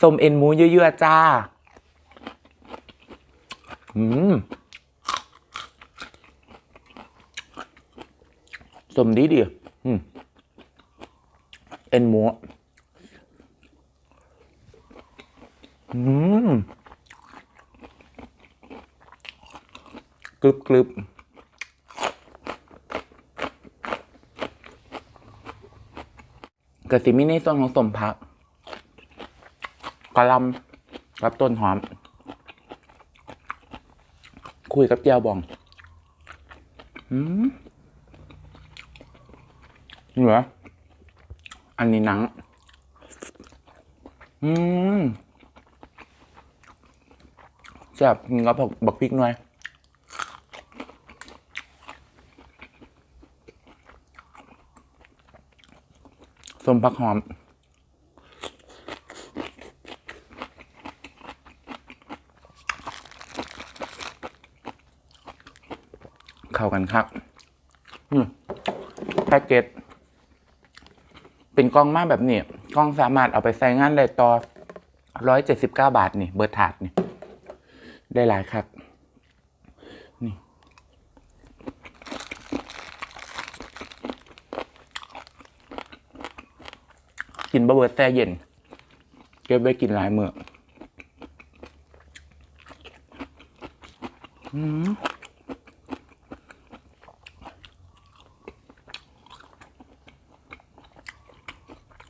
สมเอ็นหมูเยอะๆจ้า อืมสมดีดีอืม เอ็นหมูอืมกรึบกรึบกระสิมีในส่วนของสมพัก กะหลำกับต้นหอม คุยกับเจียวบองอืมเหนืออันนี้หนัง อืมแซ่บกินกับบักบักพริกหน่อยส้มผักหอม เข้ากันครับแพ็กเกจเป็นกล้องมากแบบนี้กล้องสามารถเอาไปใส่งานได้ต่อร้อยเจ็ดสิบเก้าบาทนี่ เบอร์ถาดนี่ ได้หลายครับนี่ กินบะเบิร์ดแซ่เย็น เก็บไว้กินหลายเมื้ออืม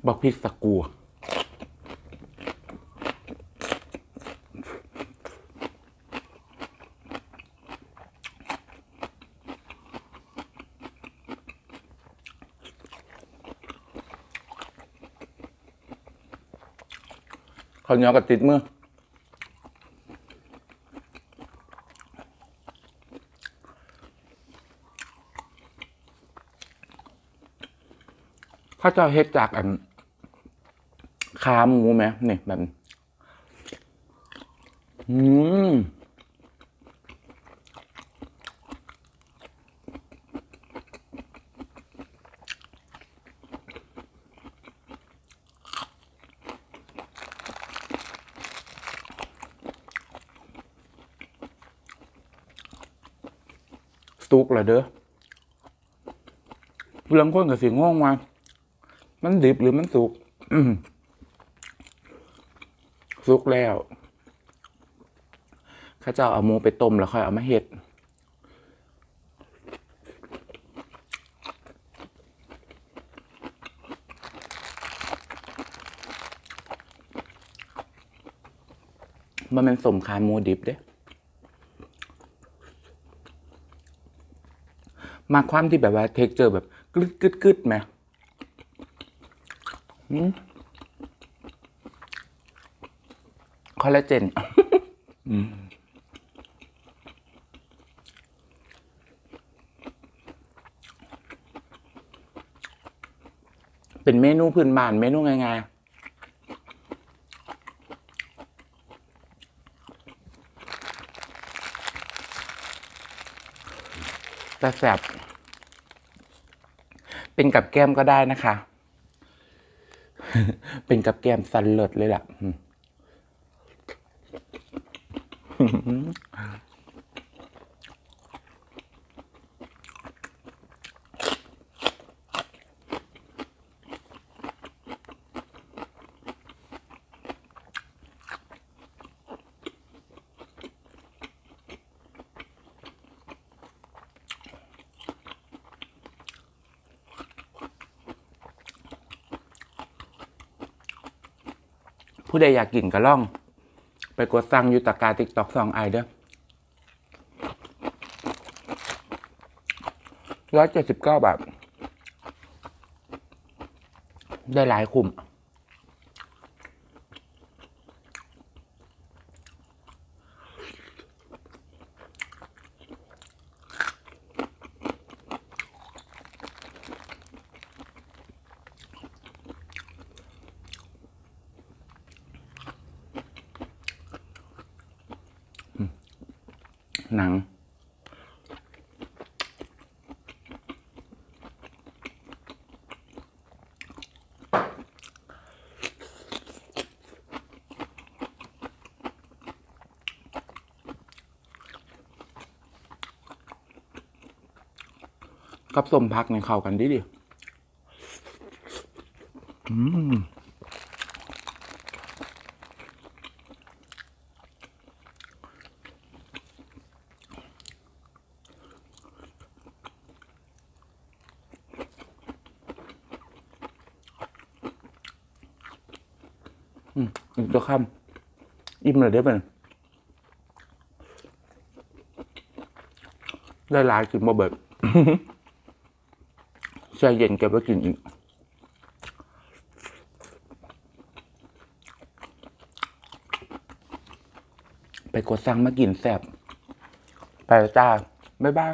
บักพริกสกกัวข้าวเหนียวกับติดมือข้าเจ้าเฮ็ดจากอัน ขาหมูไหมนี่แบบ อืมสุกเหรอเด้อเรื่องคนกับสิงงว่ามันดิบหรือมันสุก อืม สุกแล้วข้าเจ้าเอาหมูไปต้มแล้วค่อยเอามาเห็ดมันเป็นสมคาหมูดิบเด้มาความที่แบบว่าเทคเจอร์แบบกึดกึดกึดไหมค อลลาเจนอืมเป็นเมนูพื้นบ้าน เมนูง่ายๆแต่แสบเป็นกับแก้มก็ได้นะคะ เป็นกับแก้มสันเลิศเลยล่ะอืม ผู้ใดอยากกินก็ล่อง ไปกดสั่งอยูตะกร้าติ๊กตอกสองไอเด้อร้อยเจ็ดสิบเก้าบาท ได้หลายคุ้ม หนัง กับสมพักในเข้ากันดีดิอืม อืมอีกตัวคำอิ่มเลยได้เป็นได้หลายกินบ่เบิดแช่เย็นเก็บไว้กินอีกไปกดสั่งมากินแซ่บไปแล้วจ้า บ๊ายบาย